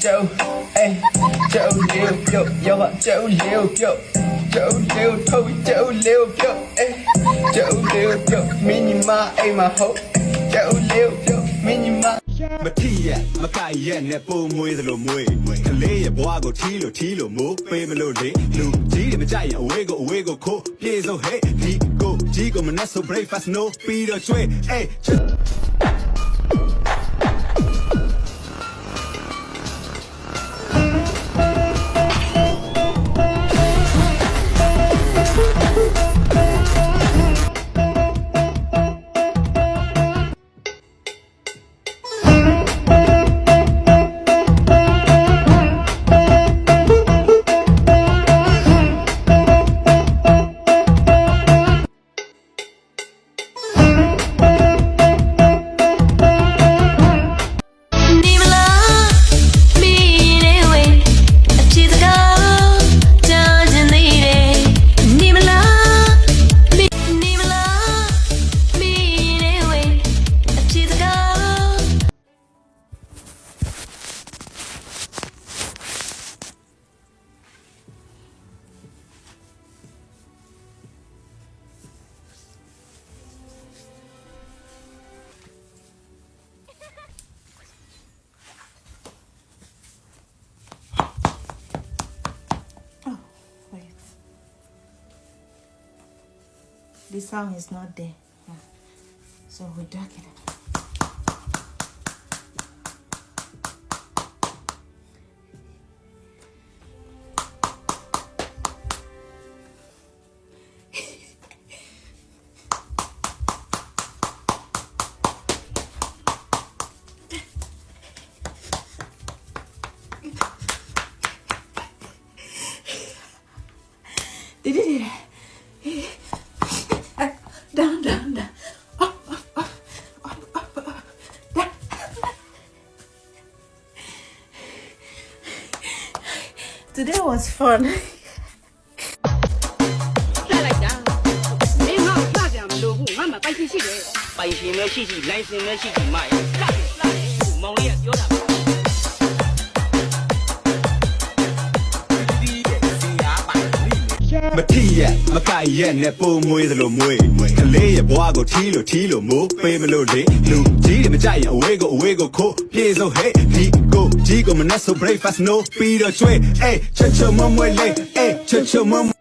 Joe, hey, Joe Lil, yo, yo, Joe Lil, yo, Joe Lil, Toby, Joe Lil, yo, hey, Joe Lil, yo, Minima, hey, my hoe, Joe Lil, yo, Minima. မထီရက်မကက်ရက်နဲ့ပုံမွေးသလိုမွေးကလေးရဲ့ဘွားကိုထီလို့ထီလို့မိုးပေးမလို့လေလူကြီးတွေမကြိုက်ရင်အဝေးကိုအဝေးကိုခိုးပြေဆုံး hey ဒီကိုကြီးကိုမနဲ့ဆို breakfast no ပြီးတော့ကျွေး hey The sound is not there. Yeah. So we darken it. Did it? Today was fun. မထီရက်မကက်ရက်နဲ့ပုံမွေးသလိုမွေးကလေးရဲ့ဘွားကိုထီလို့ထီလို့မိုးပေးမလို့လေလူကြီးတွေမကြိုက်ရင်အဝေးကိုအဝေးကိုခိုးပြေဆုံး hey ဒီကိုကြီးကိုမနဲ့ဆို breakfast no ပြီးတော့ကျွေး hey ချွတ်ချွတ်မွမွေးလေ hey ချွတ်ချွတ်မွမွေး